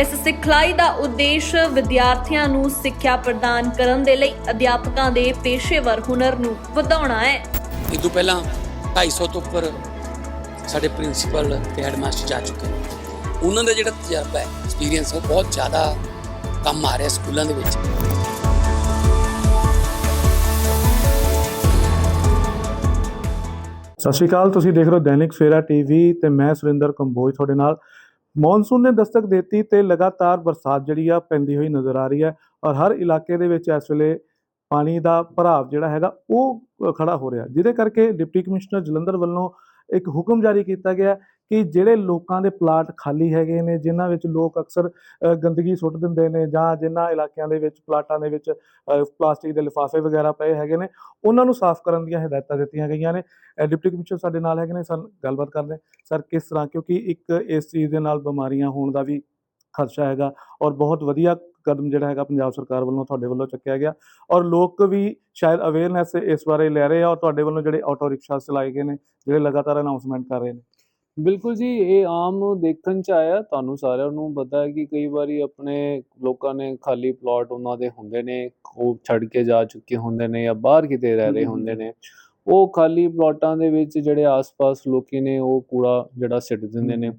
ਇਸ ਸਿਖਲਾਈ ਦਾ ਉਦੇਸ਼ ਵਿਦਿਆਰਥੀਆਂ ਨੂੰ ਸਿੱਖਿਆ ਪ੍ਰਦਾਨ ਕਰਨ ਦੇ ਲਈ ਅਧਿਆਪਕਾਂ ਦੇ ਪੇਸ਼ੇਵਰ ਹੁਨਰ ਨੂੰ ਵਧਾਉਣਾ ਹੈ। ਇਹ ਤੋਂ ਪਹਿਲਾਂ 250 ਤੋਂ ਉੱਪਰ ਸਾਡੇ ਪ੍ਰਿੰਸੀਪਲ ਤੇ ਹੈਡਮਾਸਟਰ ਜਾ ਚੁੱਕੇ ਨੇ। ਉਹਨਾਂ ਦਾ ਜਿਹੜਾ ਤਜਰਬਾ ਹੈ ਐਕਸਪੀਰੀਅੰਸ ਉਹ ਬਹੁਤ ਜ਼ਿਆਦਾ ਕੰਮ ਆ ਰਿਹਾ ਸਕੂਲਾਂ ਦੇ ਵਿੱਚ। ਸਤਿ ਸ਼੍ਰੀ ਅਕਾਲ ਤੁਸੀਂ ਦੇਖ ਰਹੇ ਹੋ ਦੈਨਿਕ ਸਵੇਰਾ ਟੀਵੀ ਤੇ ਮੈਂ ਸੁਰਿੰਦਰ ਕੰਬੋਜ ਤੁਹਾਡੇ ਨਾਲ। ਮੌਨਸੂਨ ਨੇ ਦਸਤਕ ਦਿੱਤੀ ਤੇ ਲਗਾਤਾਰ ਬਰਸਾਤ ਜਿਹੜੀ ਆ ਪੈਂਦੀ ਹੋਈ ਨਜ਼ਰ ਆ ਰਹੀ ਹੈ ਔਰ ਹਰ ਇਲਾਕੇ ਦੇ ਵਿੱਚ ਇਸ ਵੇਲੇ ਪਾਣੀ ਦਾ ਭਰਾਵ ਜਿਹੜਾ ਹੈਗਾ ਉਹ ਅ, ਖੜਾ ਹੋ ਰਿਹਾ। ਜਿਹਦੇ ਕਰਕੇ ਡਿਪਟੀ ਕਮਿਸ਼ਨਰ ਜਲੰਧਰ ਵੱਲੋਂ ਇੱਕ ਹੁਕਮ ਜਾਰੀ ਕੀਤਾ ਗਿਆ ਕਿ ਜਿਹੜੇ ਲੋਕਾਂ ਦੇ ਪਲਾਟ ਖਾਲੀ ਹੈਗੇ ਨੇ, ਜਿਨ੍ਹਾਂ ਵਿੱਚ ਲੋਕ ਅਕਸਰ ਗੰਦਗੀ ਸੁੱਟ ਦਿੰਦੇ ਨੇ ਜਾਂ ਜਿਨ੍ਹਾਂ ਇਲਾਕਿਆਂ ਦੇ ਵਿੱਚ, ਪਲਾਟਾਂ ਦੇ ਵਿੱਚ ਪਲਾਸਟਿਕ ਦੇ ਲਿਫਾਫੇ ਵਗੈਰਾ ਪਏ ਹੈਗੇ ਨੇ, ਉਹਨਾਂ ਨੂੰ ਸਾਫ਼ ਕਰਨ ਦੀਆਂ ਹਦਾਇਤਾਂ ਦਿੱਤੀਆਂ ਗਈਆਂ ਨੇ। ਡਿਪਟੀ ਕਮਿਸ਼ਨਰ ਸਾਡੇ ਨਾਲ ਹੈਗੇ ਨੇ। ਸਰ, ਗੱਲਬਾਤ ਕਰਦੇ ਸਰ, ਕਿਸ ਤਰ੍ਹਾਂ? ਕਿਉਂਕਿ ਇੱਕ ਇਸ ਚੀਜ਼ ਦੇ ਨਾਲ ਬਿਮਾਰੀਆਂ ਹੋਣ ਦਾ ਵੀ ਖਰਚਾ ਹੈਗਾ ਔਰ ਬਹੁਤ ਵਧੀਆ ਕਦਮ ਜਿਹੜਾ ਹੈਗਾ ਪੰਜਾਬ ਸਰਕਾਰ ਵੱਲੋਂ ਤੁਹਾਡੇ ਵੱਲੋਂ ਚੱਕਿਆ ਗਿਆ ਔਰ ਲੋਕ ਵੀ ਸ਼ਾਇਦ ਅਵੇਅਰਨੈਸ ਇਸ ਬਾਰੇ ਲੈ ਰਹੇ ਆ ਔਰ ਤੁਹਾਡੇ ਵੱਲੋਂ ਜਿਹੜੇ ਆਟੋ ਰਿਕਸ਼ਾ ਚਲਾਏ ਗਏ ਨੇ, ਜਿਹੜੇ ਲਗਾਤਾਰ ਅਨਾਉਂਸਮੈਂਟ ਕਰ ਰਹੇ ਨੇ। ਬਿਲਕੁਲ ਜੀ ਇਹ ਆਮ ਦੇਖਣ ਚ ਆਇਆ ਤੁਹਾਨੂੰ ਸਾਰਿਆਂ ਨੂੰ ਪਤਾ ਹੈ ਕਿ ਕਈ ਵਾਰੀ ਆਪਣੇ ਲੋਕਾਂ ਨੇ ਖਾਲੀ ਪਲਾਟ ਉਹਨਾਂ ਦੇ ਹੁੰਦੇ ਨੇ ਉਹ ਛੱਡ ਕੇ ਜਾ ਚੁੱਕੇ ਹੁੰਦੇ ਨੇ ਜਾਂ ਬਾਹਰ ਕਿਤੇ ਰਹਿ ਰਹੇ ਹੁੰਦੇ ਨੇ ਉਹ ਖਾਲੀ ਪਲਾਟਾਂ ਦੇ ਵਿੱਚ ਜਿਹੜੇ ਆਸ-ਪਾਸ ਲੋਕੀ ਨੇ ਉਹ ਕੂੜਾ ਜਿਹੜਾ ਸਿੱਟ ਦਿੰਦੇ ਨੇ।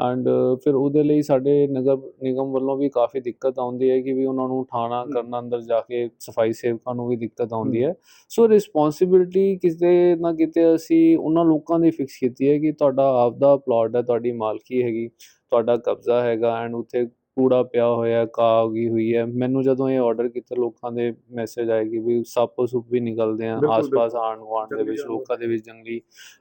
ਐਂਡ ਫਿਰ ਉਹਦੇ ਲਈ ਸਾਡੇ ਨਗਰ ਨਿਗਮ ਵੱਲੋਂ ਵੀ ਕਾਫੀ ਦਿੱਕਤ ਆਉਂਦੀ ਹੈ ਕਿ ਵੀ ਉਹਨਾਂ ਨੂੰ ਹਮ। ਕਰਨਾ ਅੰਦਰ ਜਾ ਕੇ ਸਫ਼ਾਈ ਸੇਵਕਾਂ ਨੂੰ ਵੀ ਦਿੱਕਤ ਆਉਂਦੀ ਹੈ ਸੋ ਰਿਸਪੌਂਸਿਬਿਲਟੀ ਕਿਤੇ ਨਾ ਕਿਤੇ ਅਸੀਂ ਉਹਨਾਂ ਲੋਕਾਂ ਦੀ ਫਿਕਸ ਕੀਤੀ ਹੈ ਕਿ ਤੁਹਾਡਾ ਆਪਦਾ ਪਲਾਟ ਹੈ ਤੁਹਾਡੀ ਮਾਲਕੀ ਹੈਗੀ ਤੁਹਾਡਾ ਕਬਜ਼ਾ ਹੈਗਾ ਐਂਡ ਉੱਥੇ ਕੂੜਾ ਪਿਆ ਹੋਇਆ ਘਾਹ ਉਗੀ ਹੋਈ ਹੈ। ਮੈਨੂੰ ਜਦੋਂ ਇਹ ਆਰਡਰ ਕੀਤਾ ਲੋਕਾਂ ਦੇ ਮੈਸੇਜ ਆਏ ਕਿ ਵੀ ਸੱਪ ਸੁੱਪ ਵੀ ਨਿਕਲਦੇ ਆ ਆਸ-ਪਾਸ ਆਂਢ ਗੁਆਂਢ ਦੇ ਵਿੱਚ। ਲੋਕਾਂ ਦੇ ਵਿੱਚ ਜੰਗਲੀ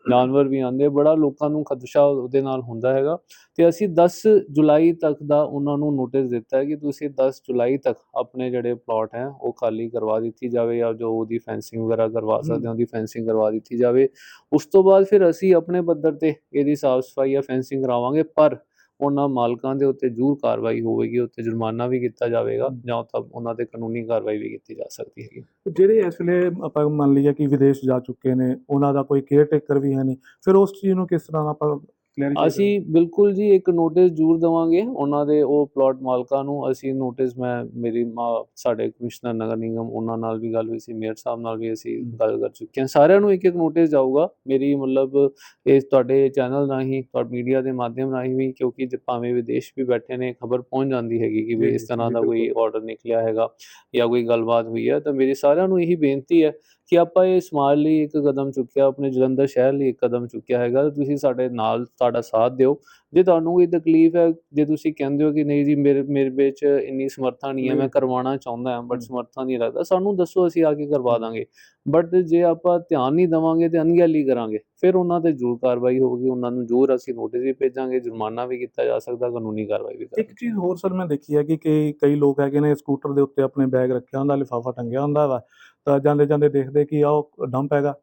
ਜਾਨਵਰ ਵੀ ਆਉਂਦੇ ਬੜਾ ਲੋਕਾਂ ਨੂੰ ਖਦਸ਼ਾ ਉਹਦੇ ਨਾਲ ਹੁੰਦਾ ਹੈਗਾ। ਤੇ ਅਸੀਂ 10 ਜੁਲਾਈ ਤੱਕ ਦਾ ਉਹਨਾਂ ਨੂੰ ਨੋਟਿਸ ਦਿੱਤਾ ਹੈ ਕਿ ਤੁਸੀਂ 10 ਜੁਲਾਈ ਤੱਕ ਆਪਣੇ ਜਿਹੜੇ ਪਲਾਟ ਹੈ ਉਹ ਖਾਲੀ ਕਰਵਾ ਦਿੱਤੀ ਜਾਵੇ ਜਾਂ ਜੋ ਉਹਦੀ ਫੈਂਸਿੰਗ ਵਗੈਰਾ ਕਰਵਾ ਸਕਦੇ ਹੋ ਉਹਦੀ ਫੈਂਸਿੰਗ ਕਰਵਾ ਦਿੱਤੀ ਜਾਵੇ। ਉਸ ਤੋਂ ਬਾਅਦ ਫਿਰ ਅਸੀਂ ਆਪਣੇ ਪੱਧਰ ਤੇ ਇਹਦੀ ਸਾਫ਼ ਸਫ਼ਾਈ ਜਾਂ ਫੈਂਸਿੰਗ ਕਰਾਵਾਂਗੇ। ਪਰ ਉਹਨਾਂ ਮਾਲਕਾਂ ਦੇ ਉੱਤੇ ਜ਼ਰੂਰ ਕਾਰਵਾਈ ਹੋਵੇਗੀ ਉੱਤੇ ਜੁਰਮਾਨਾ ਵੀ ਕੀਤਾ ਜਾਵੇਗਾ ਜਾਂ ਤਾਂ ਉਹਨਾਂ ਤੇ ਕਾਨੂੰਨੀ ਕਾਰਵਾਈ ਵੀ ਕੀਤੀ ਜਾ ਸਕਦੀ ਹੈਗੀ। ਜਿਹੜੇ ਇਸ ਵੇਲੇ ਆਪਾਂ ਮੰਨ ਲਈਏ ਕਿ ਵਿਦੇਸ਼ ਜਾ ਚੁੱਕੇ ਨੇ ਉਹਨਾਂ ਦਾ ਕੋਈ ਕੇਅਰ ਟੇਕਰ ਵੀ ਹੈ ਨਹੀਂ ਫਿਰ ਉਸ ਚੀਜ਼ ਨੂੰ ਕਿਸ ਤਰ੍ਹਾਂ ਆਪਾਂ ਕਲੀਅਰ ਅਸੀਂ ਬਿਲਕੁਲ ਜੀ ਇੱਕ ਨੋਟਿਸ ਜ਼ਰੂਰ ਦੇਵਾਂਗੇ ਉਹਨਾਂ ਦੇ ਉਹ ਪਲਾਟ ਮਾਲਕਾਂ ਨੂੰ ਅਸੀਂ ਨੋਟਿਸ ਮੈਂ ਮੇਰੀ ਮਾ- ਸਾਡੇ ਕਮਿਸ਼ਨਰ ਨਗਰ ਨਿਗਮ ਉਹਨਾਂ ਨਾਲ ਵੀ ਗੱਲ ਹੋਈ ਸੀ ਮੇਅਰ ਸਾਹਿਬ ਨਾਲ ਵੀ ਅਸੀਂ। ਗੱਲ ਕਰ ਚੁੱਕੇ ਹਾਂ ਸਾਰਿਆਂ ਨੂੰ ਇੱਕ ਇੱਕ ਨੋਟਿਸ ਜਾਊਗਾ ਮੇਰੀ ਮਤਲਬ ਇਸ ਤੁਹਾਡੇ ਚੈਨਲ ਰਾਹੀਂ ਤੁਹਾਡੇ ਮੀਡੀਆ ਦੇ ਮਾਧਿਅਮ ਰਾਹੀਂ ਵੀ ਕਿਉਂਕਿ ਜੇ ਭਾਵੇਂ ਵਿਦੇਸ਼ ਵੀ ਬੈਠੇ ਨੇ ਖਬਰ ਪਹੁੰਚ ਜਾਂਦੀ ਹੈਗੀ ਕਿ ਵੀ ਇਸ ਤਰ੍ਹਾਂ ਦਾ ਕੋਈ। ਆਰਡਰ ਨਿਕਲਿਆ ਹੈਗਾ ਜਾਂ ਕੋਈ ਗੱਲਬਾਤ ਹੋਈ ਹੈ ਤਾਂ ਮੇਰੀ ਸਾਰਿਆਂ ਨੂੰ ਇਹੀ ਬੇਨਤੀ ਹੈ ਕਿ ਆਪਾਂ ਇਹ ਸਮਾਜ ਲਈ ਇੱਕ ਕਦਮ ਚੁੱਕਿਆ ਆਪਣੇ ਜਲੰਧਰ ਸ਼ਹਿਰ ਲਈ ਇੱਕ ਕਦਮ ਚੁੱਕਿਆ ਹੈਗਾ ਤੁਸੀਂ ਸਾਡੇ ਨਾਲ ਸਾਡਾ ਸਾਥ ਦਿਓ ਜੇ ਤੁਹਾਨੂੰ ਕੋਈ ਤਕਲੀਫ ਹੈ ਜੇ ਤੁਸੀਂ ਕਹਿੰਦੇ ਹੋ ਕਿ ਨਹੀਂ ਜੀ ਮੇਰੇ ਮੇਰੇ ਵਿੱਚ ਇੰਨੀ ਸਮਰੱਥਾ ਨਹੀਂ ਹੈ ਮੈਂ। ਕਰਵਾਉਣਾ ਚਾਹੁੰਦਾ ਹਾਂ ਬਟ। ਸਮਰੱਥਾ ਨਹੀਂ ਰੱਖਦਾ ਸਾਨੂੰ ਦੱਸੋ ਅਸੀਂ ਆ ਕੇ ਕਰਵਾ ਦਾਂਗੇ ਬਟ ਜੇ ਆਪਾਂ ਧਿਆਨ ਨਹੀਂ ਦੇਵਾਂਗੇ ਤੇ ਅਣਗਹਿਲੀ ਕਰਾਂਗੇ ਫਿਰ ਉਹਨਾਂ ਤੇ ਜ਼ਰੂਰ ਕਾਰਵਾਈ ਹੋਊਗੀ ਉਹਨਾਂ ਨੂੰ ਜ਼ਰੂਰ ਅਸੀਂ ਨੋਟਿਸ ਵੀ ਭੇਜਾਂਗੇ ਜੁਰਮਾਨਾ ਵੀ ਕੀਤਾ ਜਾ ਸਕਦਾ ਕਾਨੂੰਨੀ ਕਾਰਵਾਈ ਵੀ ਕਰਾਂਗੇ ਇੱਕ ਚੀਜ਼ ਹੋਰ ਸਰ ਮੈਂ ਦੇਖੀ ਹੈ ਕਿ ਕਈ ਲੋਕ ਹੈਗੇ ਨੇ ਸਕੂਟਰ ਦੇ ਉੱਤੇ ਆਪਣੇ ਬੈਗ ਰੱਖਿਆ ਹੁੰਦਾ ਲਿਫਾਫਾ ਟੰਗਿਆ ਹੁੰਦਾ ਵਾ ਤਾਂ ਜਾਂਦੇ ਜਾਂਦੇ ਦੇਖਦੇ ਕਿ ਆਹ ਡੰਪ ਹੈਗਾ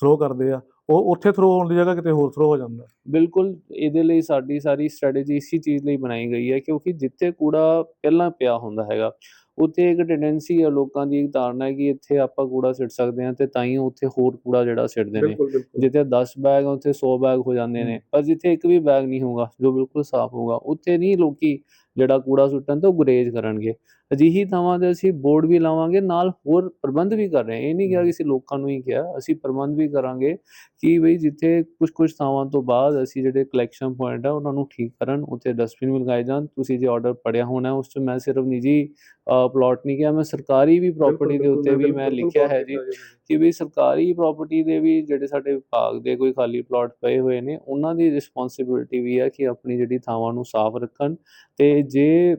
ਥਰੋ ਕਰਦੇ ਆ। ਉਹ ਉੱਥੇ ਥਰੋ ਹੋਣ ਦੀ ਜਗ੍ਹਾ ਕਿਤੇ ਹੋਰ ਥਰੋ ਹੋ ਜਾਂਦਾ ਬਿਲਕੁਲ ਇਹਦੇ ਲਈ ਸਾਡੀ ਸਾਰੀ ਸਟ੍ਰੈਟਜੀ ਇਸੀ ਚੀਜ਼ ਲਈ ਬਣਾਈ ਗਈ ਹੈ ਕਿਉਂਕਿ ਜਿੱਥੇ ਕੂੜਾ ਪਹਿਲਾਂ ਪਿਆ ਹੁੰਦਾ ਹੈਗਾ ਉੱਥੇ ਇੱਕ ਟੈਂਡੈਂਸੀ ਹੈ ਲੋਕਾਂ ਦੀ ਇੱਕ ਧਾਰਨਾ ਹੈ ਕਿ ਇੱਥੇ ਆਪਾਂ ਕੂੜਾ ਸਿੱਟ ਸਕਦੇ ਹਾਂ ਤੇ ਤਾਂ ਹੀ ਉੱਥੇ ਹੋਰ ਕੂੜਾ ਜਿਹੜਾ ਸਿੱਟਦੇ ਨੇ। ਜਿੱਥੇ 10 ਬੈਗ ਉੱਥੇ 100 ਬੈਗ ਹੋ ਜਾਂਦੇ ਨੇ। ਪਰ ਜਿੱਥੇ ਇੱਕ ਵੀ ਬੈਗ ਨਹੀਂ ਹੋਊਗਾ ਜੋ ਬਿਲਕੁਲ ਸਾਫ਼ ਹੋਊਗਾ ਉੱਥੇ ਨਹੀਂ ਲੋਕੀ ਜਿਹੜਾ ਕੂੜਾ ਸੁੱਟਣ ਤੋਂ ਗੁਰੇਜ਼ ਕਰਨਗੇ। ਅਜਿਹੀ ਥਾਵਾਂ ਤੇ ਅਸੀਂ ਬੋਰਡ ਵੀ ਲਾਵਾਂਗੇ ਨਾਲ ਹੋਰ ਪ੍ਰਬੰਧ ਵੀ ਕਰ ਰਹੇ ਹਾਂ। ਇਹ ਨਹੀਂ ਕਿਹਾ ਕਿ ਅਸੀਂ ਲੋਕਾਂ ਨੂੰ ਹੀ ਕਿਹਾ ਅਸੀਂ ਪ੍ਰਬੰਧ ਵੀ ਕਰਾਂਗੇ ਕਿ ਬਈ ਜਿੱਥੇ ਕੁਝ ਕੁਝ ਥਾਵਾਂ ਤੋਂ ਬਾਅਦ ਅਸੀਂ ਜਿਹੜੇ ਕਲੈਕਸ਼ਨ ਪੁਆਇੰਟ ਆ ਉਹਨਾਂ ਨੂੰ ਠੀਕ ਕਰਨ ਉੱਥੇ ਡਸਟਬਿਨ ਵੀ ਲਗਾਏ ਜਾਣ। ਤੁਸੀਂ ਜੇ ਆਰਡਰ ਪੜਿਆ ਹੋਣਾ ਉਸ 'ਚ ਮੈਂ ਸਿਰਫ ਨਿੱਜੀ ਪਲਾਟ ਨਹੀਂ ਕਿਹਾ ਮੈਂ ਸਰਕਾਰੀ ਵੀ ਪ੍ਰਾਪਰਟੀ ਦੇ ਉੱਤੇ ਵੀ ਮੈਂ ਲਿਖਿਆ ਹੈ ਜੀ। ਕਿ ਵੀ ਸਰਕਾਰੀ ਪ੍ਰਾਪਰਟੀ ਦੇ ਵੀ ਜਿਹੜੇ ਸਾਡੇ ਵਿਭਾਗ ਦੇ ਕੋਈ ਖਾਲੀ ਪਲਾਟ ਪਏ ਹੋਏ ਨੇ ਉਹਨਾਂ ਦੀ ਰਿਸਪੌਂਸਿਬਿਲਟੀ ਵੀ ਹੈ ਕਿ ਆਪਣੀ ਜਿਹੜੀ ਥਾਵਾਂ ਨੂੰ ਸਾਫ਼ ਰੱਖਣ ਤੇ ਜੇ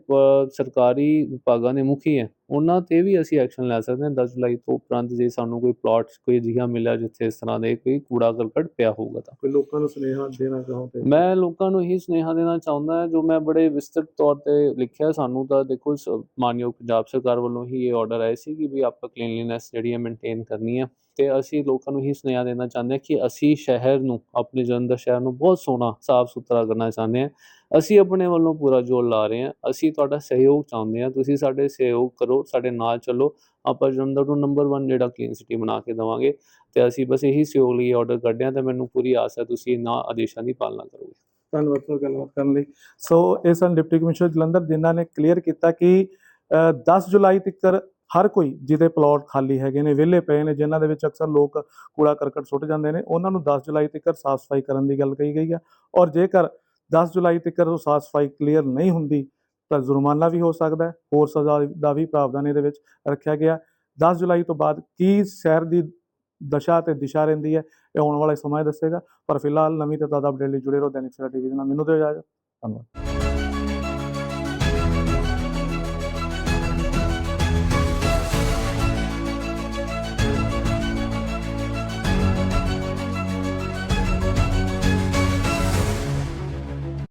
ਸਰਕਾਰੀ ਵਿਭਾਗਾਂ ਦੇ ਮੁਖੀ ਹੈ ਉਹਨਾਂ ਤੇ ਵੀ ਅਸੀਂ ਐਕਸ਼ਨ ਲੈ ਸਕਦੇ ਹਾਂ। 10 ਜੁਲਾਈ ਤੋਂ ਉਪਰੰਤ ਜੇ ਸਾਨੂੰ ਕੋਈ ਪਲਾਟ ਕੋਈ ਅਜਿਹਾ ਮਿਲਿਆ ਜਿੱਥੇ ਇਸ ਤਰ੍ਹਾਂ ਦੇ ਕੋਈ ਕੂੜਾ ਕਰਕਟ ਪਿਆ ਹੋਊਗਾ ਤਾਂ। ਕੋਈ ਲੋਕਾਂ ਨੂੰ ਸੁਨੇਹਾ ਦੇਣਾ ਚਾਹੋ ਤੇ? ਮੈਂ ਲੋਕਾਂ ਨੂੰ ਇਹੀ ਸੁਨੇਹਾ ਦੇਣਾ ਚਾਹੁੰਦਾ ਹਾਂ ਜੋ ਮੈਂ ਬੜੇ ਵਿਸਤ੍ਰਿਤ ਤੌਰ ਤੇ ਲਿਖਿਆ ਸਾਨੂੰ ਤਾਂ ਦੇਖੋ ਮਾਨਯੋਗ ਪੰਜਾਬ ਸਰਕਾਰ ਵੱਲੋਂ ਹੀ ਇਹ ਆਰਡਰ ਆਏ ਸੀ ਕਿ ਵੀ ਆਪਾਂ ਕਲੀਨਲੀਨੈਸ ਜਿਹੜੀ ਹੈ ਮੇਨਟੇਨ ਕਰਨੀ ਹੈ ਤੇ ਅਸੀਂ ਲੋਕਾਂ ਨੂੰ ਇਹੀ ਸੁਨੇਹਾ ਦੇਣਾ ਚਾਹੁੰਦੇ ਹਾਂ ਕਿ ਅਸੀਂ ਸ਼ਹਿਰ ਨੂੰ ਆਪਣੇ ਜਲੰਧਰ ਸ਼ਹਿਰ ਨੂੰ ਬਹੁਤ ਸੋਹਣਾ ਸਾਫ਼ ਸੁਥਰਾ ਕਰਨਾ ਚਾਹੁੰਦੇ ਹਾਂ। ਅਸੀਂ ਆਪਣੇ ਵੱਲੋਂ ਪੂਰਾ ਜ਼ੋਰ ਲਾ ਰਹੇ ਹਾਂ। ਅਸੀਂ ਤੁਹਾਡਾ ਸਹਿਯੋਗ ਚਾਹੁੰਦੇ ਹਾਂ। ਤੁਸੀਂ ਸਾਡੇ ਸਹਿਯੋਗ ਕਰੋ ਸਾਡੇ ਨਾਲ ਚੱਲੋ। ਆਪਾਂ ਜਲੰਧਰ ਨੂੰ ਨੰਬਰ 1 ਜਿਹੜਾ ਕਲੀਨ ਸਿਟੀ ਬਣਾ ਕੇ ਦੇਵਾਂਗੇ। ਤੇ ਅਸੀਂ ਬਸ ਇਹੀ ਸਹਿਯੋਗ ਲਈ ਆਰਡਰ ਕੱਢਿਆ ਹਾਂ ਤੇ ਮੈਨੂੰ ਪੂਰੀ ਆਸ ਹੈ ਤੁਸੀਂ ਇਹਨਾਂ ਆਦੇਸ਼ਾਂ ਦੀ ਪਾਲਣਾ ਕਰੋਗੇ। ਧੰਨਵਾਦ ਸਰ ਗੱਲਬਾਤ ਕਰਨ ਲਈ। ਸੋ ਇਹ ਸਨ ਡਿਪਟੀ ਕਮਿਸ਼ਨਰ ਜਲੰਧਰ ਜਿਨ੍ਹਾਂ ਨੇ ਕਲੀਅਰ ਕੀਤਾ ਕਿ ਅ, 10 ਜੁਲਾਈ ਤੱਕ ਹਰ ਕੋਈ ਜਿਹਦੇ ਪਲਾਟ ਖਾਲੀ ਹੈਗੇ ਨੇ, ਵਿਹਲੇ ਪਏ ਨੇ, ਜਿਨ੍ਹਾਂ ਦੇ ਵਿੱਚ ਅਕਸਰ ਲੋਕ ਕੂੜਾ ਕਰਕਟ ਸੁੱਟ ਜਾਂਦੇ ਨੇ, ਉਹਨਾਂ ਨੂੰ 10 ਜੁਲਾਈ ਤੱਕ ਸਾਫ਼ ਸਫ਼ਾਈ ਕਰਨ ਦੀ ਗੱਲ ਕਹੀ ਗਈ ਹੈ ਔਰ ਜੇਕਰ 10 ਜੁਲਾਈ ਤੱਕ ਉਹ ਸਾਫ਼ ਸਫ਼ਾਈ ਕਲੀਅਰ ਨਹੀਂ ਹੁੰਦੀ, ਤਾਂ ਜੁਰਮਾਨਾ ਵੀ ਹੋ ਸਕਦਾ ਹੈ, ਹੋਰ ਸਜ਼ਾ ਦਾ ਵੀ ਪ੍ਰਾਵਧਾਨ ਇਹਦੇ ਵਿੱਚ ਰੱਖਿਆ ਗਿਆ। 10 ਜੁਲਾਈ ਤੋਂ ਬਾਅਦ ਕੀ ਸ਼ਹਿਰ ਦੀ ਦਸ਼ਾ ਤੇ ਦਿਸ਼ਾ ਰਹਿੰਦੀ ਹੈ, ਇਹ ਆਉਣ ਵਾਲੇ ਸਮਾਂ ਦੱਸੇਗਾ। ਪਰ ਫਿਲਹਾਲ ਨਵੀਂ ਤੇ ਤਾਜ਼ਾ ਅਪਡੇਟ ਲਈ ਜੁੜੇ ਰਹੋ, ਦੈਨਿਕ ਸਵੇਰਾ ਟੀਵੀ ਦੇ ਨਾਲ। ਮੈਨੂੰ ਦਿਓ ਇਜਾਜ਼ਤ, ਧੰਨਵਾਦ।